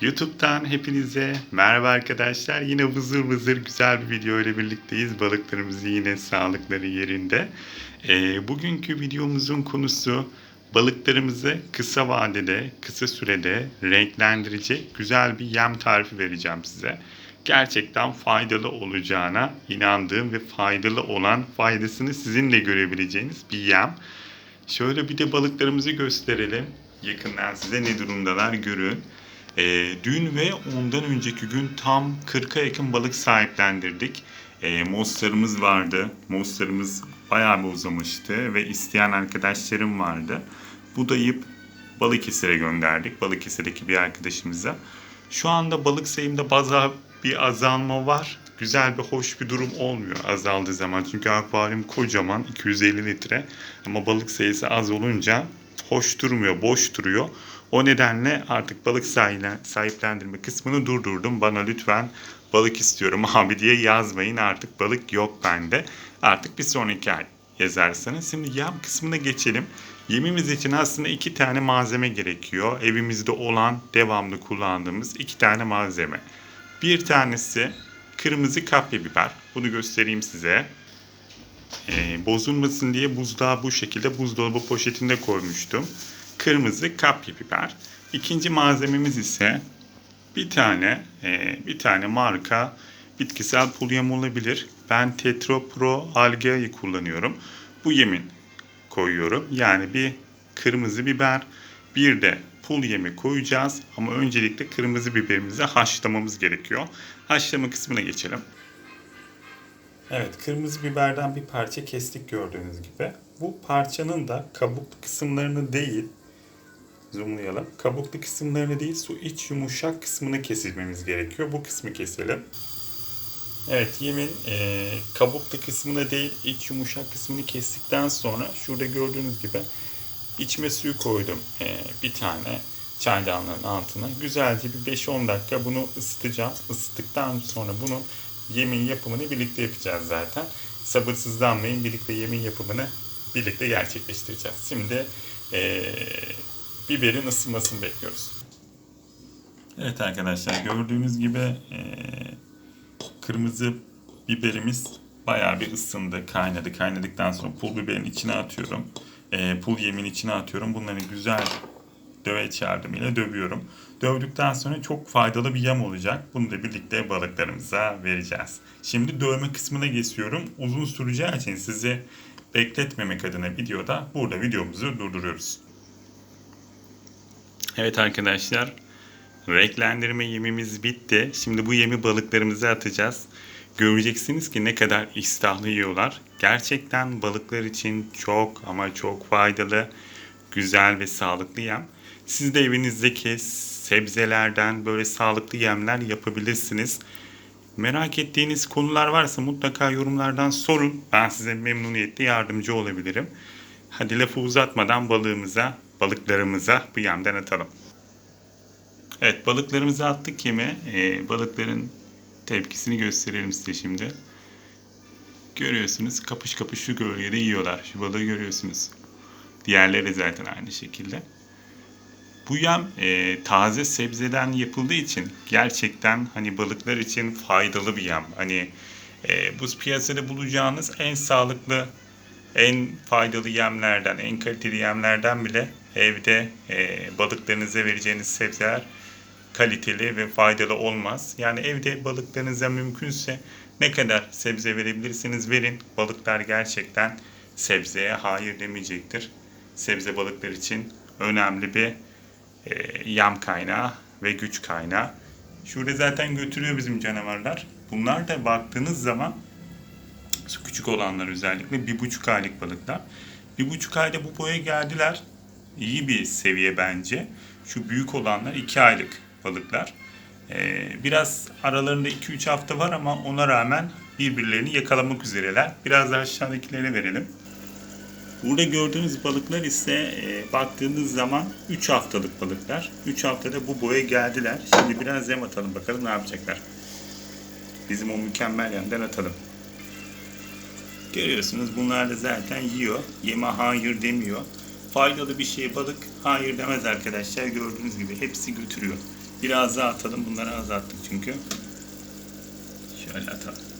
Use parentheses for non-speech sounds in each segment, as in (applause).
YouTube'dan hepinize merhaba arkadaşlar. Yine vızır vızır güzel bir video ile birlikteyiz. Balıklarımız yine sağlıkları yerinde. Ee, bugünkü videomuzun konusu balıklarımızı kısa vadede, kısa sürede renklendirecek güzel bir yem tarifi vereceğim size. Gerçekten faydalı olacağına inandığım ve faydalı olan faydasını sizin de görebileceğiniz bir yem. Şöyle bir de balıklarımızı gösterelim. Yakından size ne durumdalar görün. Ee, dün ve ondan önceki gün tam 40'a yakın balık sahiplendirdik. Ee, moslarımız vardı. Moslarımız bayağı bir uzamıştı ve isteyen arkadaşlarım vardı. Budayıp Balıkesir'e gönderdik. Balıkesir'deki bir arkadaşımıza. Şu anda balık sayımda baza bir azalma var. Güzel bir hoş bir durum olmuyor azaldığı zaman. Çünkü akvaryum kocaman 250 litre ama balık sayısı az olunca hoş durmuyor, boş duruyor. O nedenle artık balık sahiplendirme kısmını durdurdum. Bana lütfen balık istiyorum (laughs) abi diye yazmayın. Artık balık yok bende. Artık bir sonraki ay yazarsanız. Şimdi yem kısmına geçelim. Yemimiz için aslında iki tane malzeme gerekiyor. Evimizde olan, devamlı kullandığımız iki tane malzeme. Bir tanesi kırmızı kapya biber. Bunu göstereyim size. Ee, bozulmasın diye buzdağı bu şekilde buzdolabı poşetinde koymuştum. Kırmızı kapya biber. İkinci malzememiz ise bir tane e, bir tane marka bitkisel pul olabilir. Ben Tetropro algayı kullanıyorum. Bu yemin koyuyorum. Yani bir kırmızı biber, bir de pul yemi koyacağız. Ama öncelikle kırmızı biberimizi haşlamamız gerekiyor. Haşlama kısmına geçelim. Evet, kırmızı biberden bir parça kestik gördüğünüz gibi. Bu parçanın da kabuklu kısımlarını değil, zoomlayalım. Kabuklu kısımlarını değil, su iç yumuşak kısmını kesilmemiz gerekiyor. Bu kısmı keselim. Evet, yemin e, kabuklu kısmına değil, iç yumuşak kısmını kestikten sonra şurada gördüğünüz gibi içme suyu koydum. E, bir tane çaydanlığın altına. Güzelce bir 5-10 dakika bunu ısıtacağız. Isıttıktan sonra bunun yemin yapımını birlikte yapacağız zaten. Sabırsızlanmayın. Birlikte yemin yapımını birlikte gerçekleştireceğiz. Şimdi e, biberin ısınmasını bekliyoruz. Evet arkadaşlar gördüğünüz gibi e, kırmızı biberimiz bayağı bir ısındı, kaynadı. Kaynadıktan sonra pul biberin içine atıyorum. E, pul yemin içine atıyorum. Bunları güzel döveç yardımıyla dövüyorum. Dövdükten sonra çok faydalı bir yem olacak. Bunu da birlikte balıklarımıza vereceğiz. Şimdi dövme kısmına geçiyorum. Uzun süreceği için sizi bekletmemek adına videoda burada videomuzu durduruyoruz. Evet arkadaşlar renklendirme yemimiz bitti. Şimdi bu yemi balıklarımıza atacağız. Göreceksiniz ki ne kadar iştahlı yiyorlar. Gerçekten balıklar için çok ama çok faydalı, güzel ve sağlıklı yem. Siz de evinizdeki sebzelerden böyle sağlıklı yemler yapabilirsiniz. Merak ettiğiniz konular varsa mutlaka yorumlardan sorun. Ben size memnuniyetle yardımcı olabilirim. Hadi lafı uzatmadan balığımıza, balıklarımıza bu yemden atalım. Evet balıklarımızı attık yeme. Ee, balıkların tepkisini gösterelim size şimdi. Görüyorsunuz kapış kapış şu gölgede yiyorlar. Şu balığı görüyorsunuz. Diğerleri zaten aynı şekilde. Bu yem e, taze sebzeden yapıldığı için gerçekten hani balıklar için faydalı bir yem. Hani e, bu piyasada bulacağınız en sağlıklı, en faydalı yemlerden, en kaliteli yemlerden bile evde e, balıklarınıza vereceğiniz sebzeler kaliteli ve faydalı olmaz. Yani evde balıklarınıza mümkünse ne kadar sebze verebilirsiniz verin. Balıklar gerçekten sebzeye hayır demeyecektir. Sebze balıklar için önemli bir e, yem kaynağı ve güç kaynağı. Şurada zaten götürüyor bizim canavarlar. Bunlar da baktığınız zaman küçük olanlar özellikle bir buçuk aylık balıklar. Bir buçuk ayda bu boya geldiler. İyi bir seviye bence. Şu büyük olanlar iki aylık balıklar. Ee, biraz aralarında 2-3 hafta var ama ona rağmen birbirlerini yakalamak üzereler. Biraz da aşağıdakilere verelim. Burada gördüğünüz balıklar ise e, baktığınız zaman 3 haftalık balıklar. 3 haftada bu boya geldiler. Şimdi biraz yem atalım bakalım ne yapacaklar. Bizim o mükemmel yemden atalım. Görüyorsunuz bunlar da zaten yiyor. Yeme hayır demiyor. Faydalı bir şeye balık hayır demez arkadaşlar. Gördüğünüz gibi hepsi götürüyor. Biraz daha atalım. Bunları az attık çünkü. Şöyle atalım.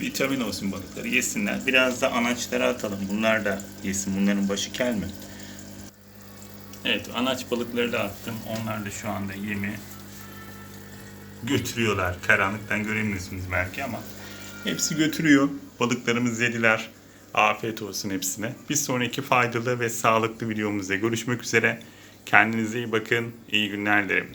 Vitamin olsun balıkları yesinler. Biraz da anaçlara atalım. Bunlar da yesin. Bunların başı kel mi? Evet anaç balıkları da attım. Onlar da şu anda yemi götürüyorlar. Karanlıktan göremiyorsunuz belki ama hepsi götürüyor. Balıklarımız yediler. Afiyet olsun hepsine. Bir sonraki faydalı ve sağlıklı videomuzda görüşmek üzere. Kendinize iyi bakın. İyi günler dilerim.